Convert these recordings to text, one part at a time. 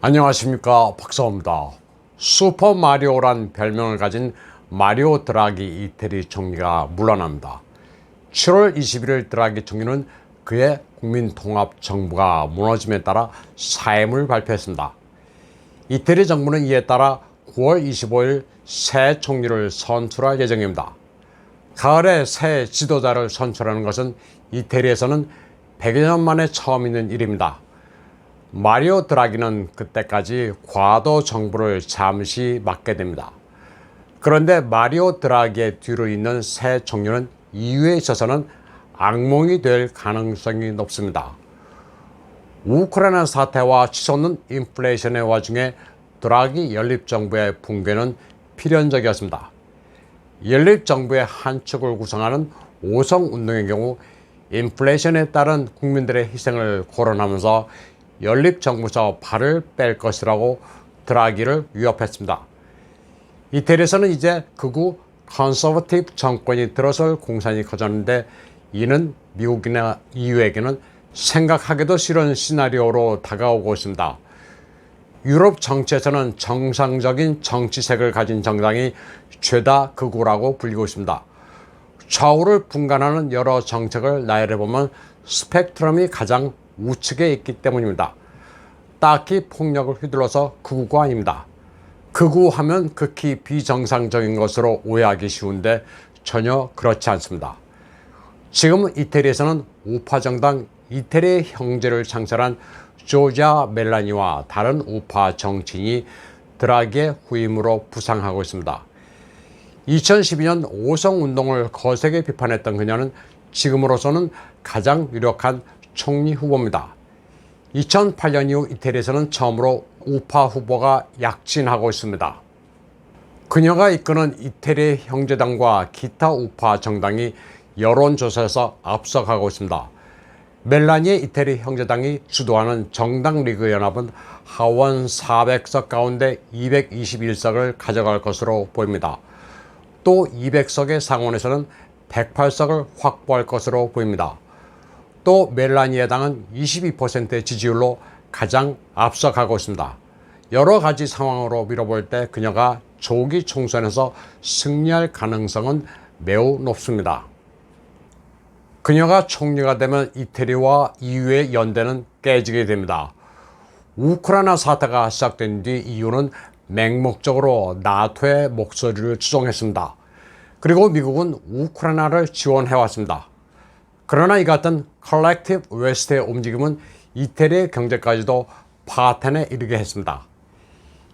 안녕하십니까 박사입니다. 슈퍼 마리오란 별명을 가진 마리오 드라기 이태리 총리가 물러납니다. 7월 21일 드라기 총리는 그의 국민통합정부가 무너짐에 따라 사임을 발표했습니다. 이태리 정부는 이에 따라 9월 25일 새 총리를 선출할 예정입니다. 가을에 새 지도자를 선출하는 것은 이태리에서는 100여 년 만에 처음 있는 일입니다. 마리오 드라기는 그때까지 과도 정부를 잠시 맡게 됩니다. 그런데 마리오 드라기의 뒤로 있는 새 총리는 이유에 있어서는 악몽이 될 가능성이 높습니다. 우크라이나 사태와 치솟는 인플레이션의 와중에 드라기 연립정부의 붕괴는 필연적이었습니다. 연립정부의 한 축을 구성하는 오성운동의 경우 인플레이션에 따른 국민들의 희생을 거론하면서 연립정부에서 발을 뺄 것이라고 드라기를 위협했습니다. 이태리에서는 이제 극우 컨서버티브 정권이 들어설 공산이 커졌는데 이는 미국이나 EU에게는 생각하기도 싫은 시나리오로 다가오고 있습니다. 유럽 정치에서는 정상적인 정치색을 가진 정당이 죄다 극우라고 불리고 있습니다. 좌우를 분간하는 여러 정책을 나열해 보면 스펙트럼이 가장 우측에 있기 때문입니다. 딱히 폭력을 휘둘러서 극우가 아닙니다. 극우하면 극히 비정상적인 것으로 오해하기 쉬운데 전혀 그렇지 않습니다. 지금 이태리에서는 우파 정당 이태리의 형제를 창설한 조자 멜라니와 다른 우파 정치인이 드라기의 후임으로 부상하고 있습니다. 2012년 오성운동을 거세게 비판했던 그녀는 지금으로서는 가장 유력한 총리 후보입니다. 2008년 이후 이태리에서는 처음으로 우파 후보가 약진하고 있습니다. 그녀가 이끄는 이태리 형제당과 기타 우파 정당이 여론조사에서 앞서가고 있습니다. 멜라니의 이태리 형제당이 주도하는 정당 리그 연합은 하원 400석 가운데 221석을 가져갈 것으로 보입니다. 또 200석의 상원에서는 108석을 확보할 것으로 보입니다. 또 멜라니의 당은 22%의 지지율로 가장 앞서가고 있습니다. 여러 가지 상황으로 밀어볼 때 그녀가 조기 총선에서 승리할 가능성은 매우 높습니다. 그녀가 총리가 되면 이태리와 EU의 연대는 깨지게 됩니다. 우크라이나 사태가 시작된 뒤 EU는 맹목적으로 나토의 목소리를 추종했습니다. 그리고 미국은 우크라이나를 지원해왔습니다. 그러나 이 같은 컬렉티브 웨스트의 움직임은 이태리의 경제까지도 파탄에 이르게 했습니다.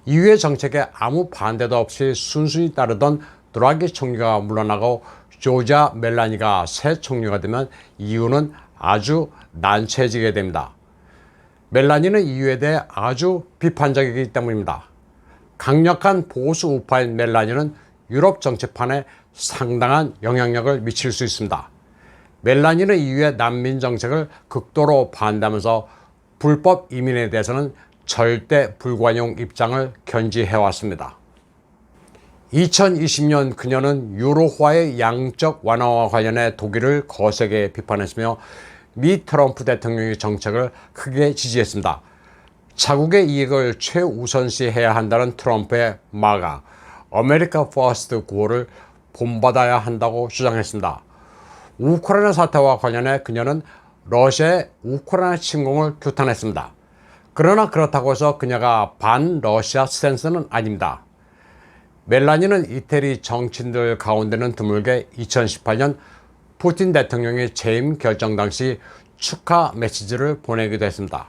EU의 정책에 아무 반대도 없이 순순히 따르던 드라기 총리가 물러나고 조자 멜라니가 새 총리가 되면 EU는 아주 난처해지게 됩니다. 멜라니는 EU에 대해 아주 비판적이기 때문입니다. 강력한 보수 우파인 멜라니는 유럽 정치판에 상당한 영향력을 미칠 수 있습니다. 멜라니는 EU의 난민 정책을 극도로 반대하면서 불법 이민에 대해서는 절대 불관용 입장을 견지해왔습니다. 2020년 그녀는 유로화의 양적 완화와 관련해 독일을 거세게 비판했으며 미 트럼프 대통령의 정책을 크게 지지했습니다. 자국의 이익을 최우선시해야 한다는 트럼프의 마가 아메리카 퍼스트 구호를 본받아야 한다고 주장했습니다. 우크라이나 사태와 관련해 그녀는 러시아의 우크라이나 침공을 규탄했습니다. 그러나 그렇다고 해서 그녀가 반 러시아 스탠스는 아닙니다. 멜라니는 이태리 정치인들 가운데는 드물게 2018년 푸틴 대통령의 재임 결정 당시 축하 메시지를 보내기도 했습니다.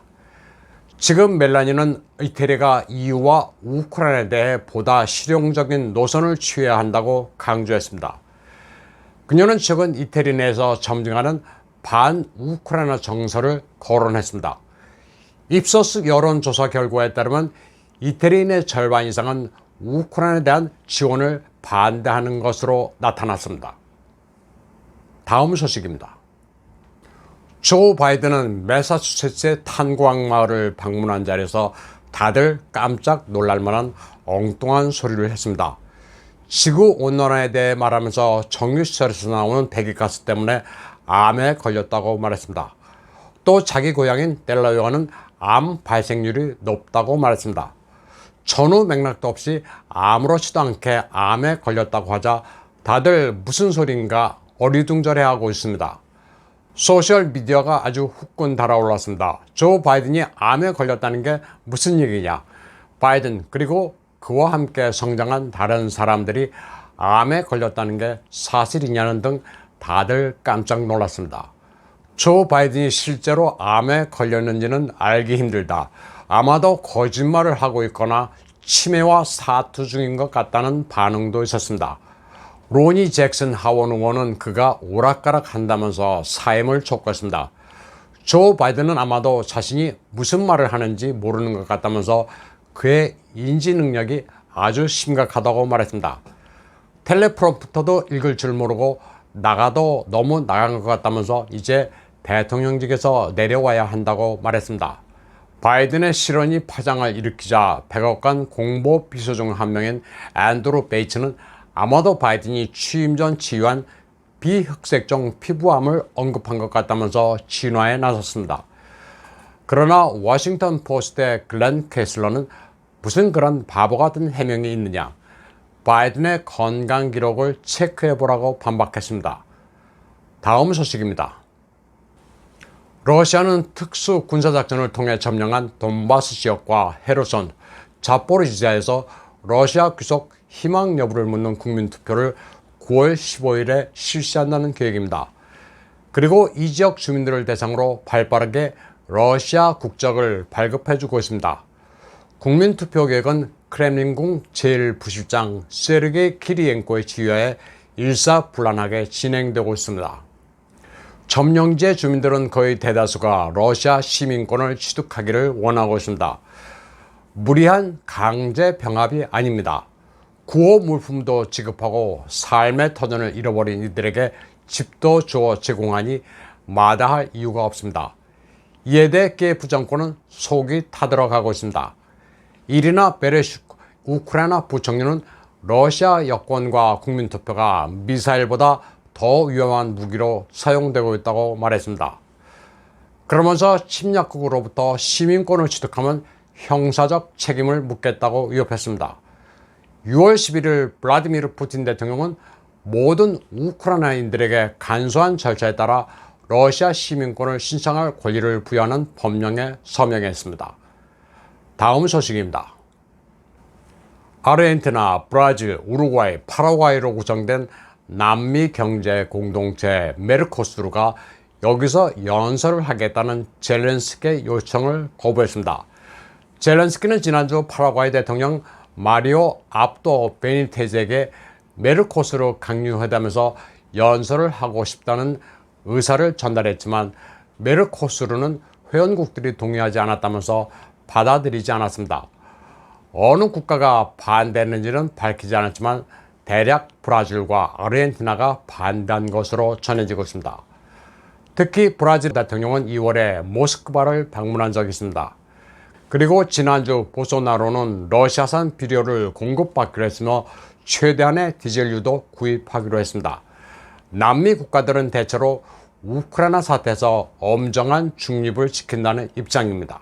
지금 멜라니는 이태리가 EU와 우크라이나에 대해 보다 실용적인 노선을 취해야 한다고 강조했습니다. 그녀는 최근 이태리 내에서 점증하는 반 우크라이나 정서를 거론했습니다. 입소스 여론조사 결과에 따르면 이태리인의 절반 이상은 우크라이나에 대한 지원을 반대하는 것으로 나타났습니다. 다음 소식입니다. 조 바이든은 매사추세츠의 탄광 마을을 방문한 자리에서 다들 깜짝 놀랄 만한 엉뚱한 소리를 했습니다. 지구 온난화에 대해 말하면서 정유시설에서 나오는 배기가스 때문에 암에 걸렸다고 말했습니다. 또 자기 고향인 델라웨어는 암 발생률이 높다고 말했습니다. 전후 맥락도 없이 아무렇지도 않게 암에 걸렸다고 하자 다들 무슨 소린가 어리둥절해하고 있습니다. 소셜 미디어가 아주 후끈 달아올랐습니다. 조 바이든이 암에 걸렸다는 게 무슨 얘기냐? 바이든 그리고 그와 함께 성장한 다른 사람들이 암에 걸렸다는 게 사실이냐는 등 다들 깜짝 놀랐습니다. 조 바이든이 실제로 암에 걸렸는지는 알기 힘들다. 아마도 거짓말을 하고 있거나 치매와 사투 중인 것 같다는 반응도 있었습니다. 로니 잭슨 하원 의원은 그가 오락가락 한다면서 사임을 촉구했습니다. 조 바이든은 아마도 자신이 무슨 말을 하는지 모르는 것 같다면서 그의 인지 능력이 아주 심각하다고 말했습니다. 텔레프롬프터도 읽을 줄 모르고 나가도 너무 나간 것 같다면서 이제 대통령직에서 내려와야 한다고 말했습니다. 바이든의 실언이 파장을 일으키자 백악관 공보 비서 중 한 명인 앤드루 베이츠는 아마도 바이든이 취임 전 치유한 비흑색종 피부암을 언급한 것 같다면서 진화에 나섰습니다. 그러나 워싱턴 포스트의 글렌 캐슬러는 무슨 그런 바보 같은 해명이 있느냐. 바이든의 건강 기록을 체크해 보라고 반박했습니다. 다음 소식입니다. 러시아는 특수 군사작전을 통해 점령한 돈바스 지역과 헤르손, 자포리지아에서 러시아 귀속 희망 여부를 묻는 국민 투표를 9월 15일에 실시한다는 계획입니다. 그리고 이 지역 주민들을 대상으로 발빠르게 러시아 국적을 발급해주고 있습니다. 국민투표 계획은 크렘린궁 제1부실장 세르게이 키리엔코의 지휘하에 일사불란하게 진행되고 있습니다. 점령지의 주민들은 거의 대다수가 러시아 시민권을 취득하기를 원하고 있습니다. 무리한 강제 병합이 아닙니다. 구호 물품도 지급하고 삶의 터전을 잃어버린 이들에게 집도 주어 제공하니 마다할 이유가 없습니다. 이에 대해 키예프 정권은 속이 타들어가고 있습니다. 이리나 베레슈 우크라이나 부총리는 러시아 여권과 국민투표가 미사일보다 더 위험한 무기로 사용되고 있다고 말했습니다. 그러면서 침략국으로부터 시민권을 취득하면 형사적 책임을 묻겠다고 위협했습니다. 6월 11일 블라디미르 푸틴 대통령은 모든 우크라이나인들에게 간소한 절차에 따라 러시아 시민권을 신청할 권리를 부여하는 법령에 서명했습니다. 다음 소식입니다. 아르헨티나, 브라질, 우루과이, 파라과이로 구성된 남미 경제 공동체 메르코스루가 여기서 연설을 하겠다는 젤렌스키의 요청을 거부했습니다. 젤렌스키는 지난주 파라과이 대통령 마리오 압도 베니테즈에게 메르코스루 강유회담에서 연설을 하고 싶다는 의사를 전달했지만 메르코스루는 회원국들이 동의하지 않았다면서 받아들이지 않았습니다. 어느 국가가 반대했는지는 밝히지 않았지만 대략 브라질과 아르헨티나가 반대한 것으로 전해지고 있습니다. 특히 브라질 대통령은 2월에 모스크바를 방문한 적이 있습니다. 그리고 지난주 보소나로는 러시아산 비료를 공급받기로 했으며 최대한의 디젤유도 구입하기로 했습니다. 남미 국가들은 대체로 우크라이나 사태에서 엄정한 중립을 지킨다는 입장입니다.